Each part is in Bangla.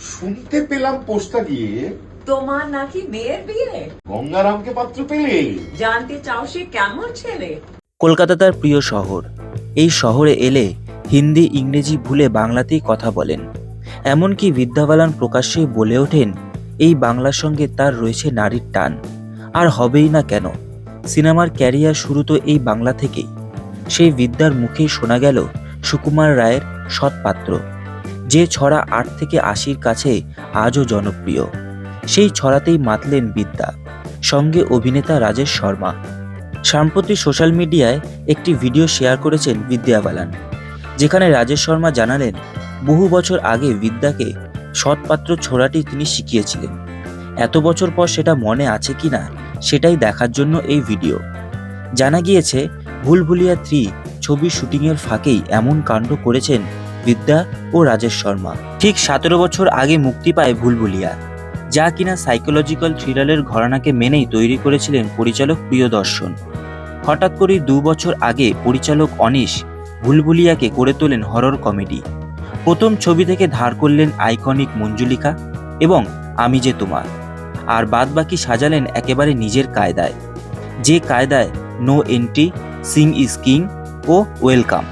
শুনতে পেলাম পোস্টটা দিয়ে। তোমার নাকি মেয়ের বিয়ে? গঙ্গারামকে পাত্র পেলে। জানতে চাও সে কেমন ছেলে? কলকাতা তার প্রিয় শহর। এই শহরে এলে হিন্দি ইংরেজি ভুলে বাংলাতেই কথা বলেন। এমনকি বিদ্যা বালান প্রকাশ্যেই বলে ওঠেন এই বাংলার সঙ্গে তার রয়েছে নারীর টান। আর হবেই না কেন সিনেমার ক্যারিয়ার শুরু তো এই বাংলা থেকেই। সেই বিদ্যার মুখেই শোনা গেল সুকুমার রায়ের সৎপাত্র। যে ছড়া আট থেকে আশির কাছে আজও জনপ্রিয়। সেই ছড়াতেই মাতলেন বিদ্যা, সঙ্গে অভিনেতা রাজেশ শর্মা। সাম্প্রতি সোশ্যাল মিডিয়ায় একটি ভিডিও শেয়ার করেছেন বিদ্যা বালান যেখানে রাজেশ শর্মা জানালেন, বহু বছর আগে বিদ্যাকে সৎপাত্র ছোড়াটি তিনি শিখিয়েছিলেন। এত বছর পর সেটা মনে আছে কিনা সেটাই দেখার জন্য এই ভিডিও। জানা গিয়েছে, ভুলভুলিয়া থ্রি ছবির শুটিংয়ের ফাঁকেই এমন কাণ্ড করেছেন বিদ্যা ও রাজেশ শর্মা। ঠিক সতেরো বছর আগে মুক্তি পায় ভুলভুলিয়া, যা কিনা সাইকোলজিক্যাল থ্রিলারের ঘরানাকে মেনেই তৈরি করেছিলেন পরিচালক প্রিয়দর্শন। হঠাৎ করেই দু বছর আগে পরিচালক অনিশ ভুলভুলিয়াকে করে তোলেন হরর কমেডি প্রথম ছবি থেকে ধার করলেন আইকনিক মঞ্জুলিকা এবং আমি যে তোমার। আর বাদ বাকি সাজালেন একেবারে নিজের কায়দায়। যে কায়দায় no entry Singh is king O welcome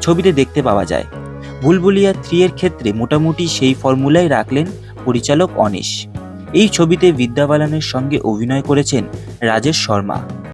ছবিতে দেখতে পাওয়া যায় ভুলভুলিয়া থ্রি এর ক্ষেত্রে মোটামুটি সেই ফর্মুলাই রাখলেন পরিচালক অনিশ। এই ছবিতে বিদ্যা বালানের সঙ্গে অভিনয় করেছেন রাজেশ শর্মা।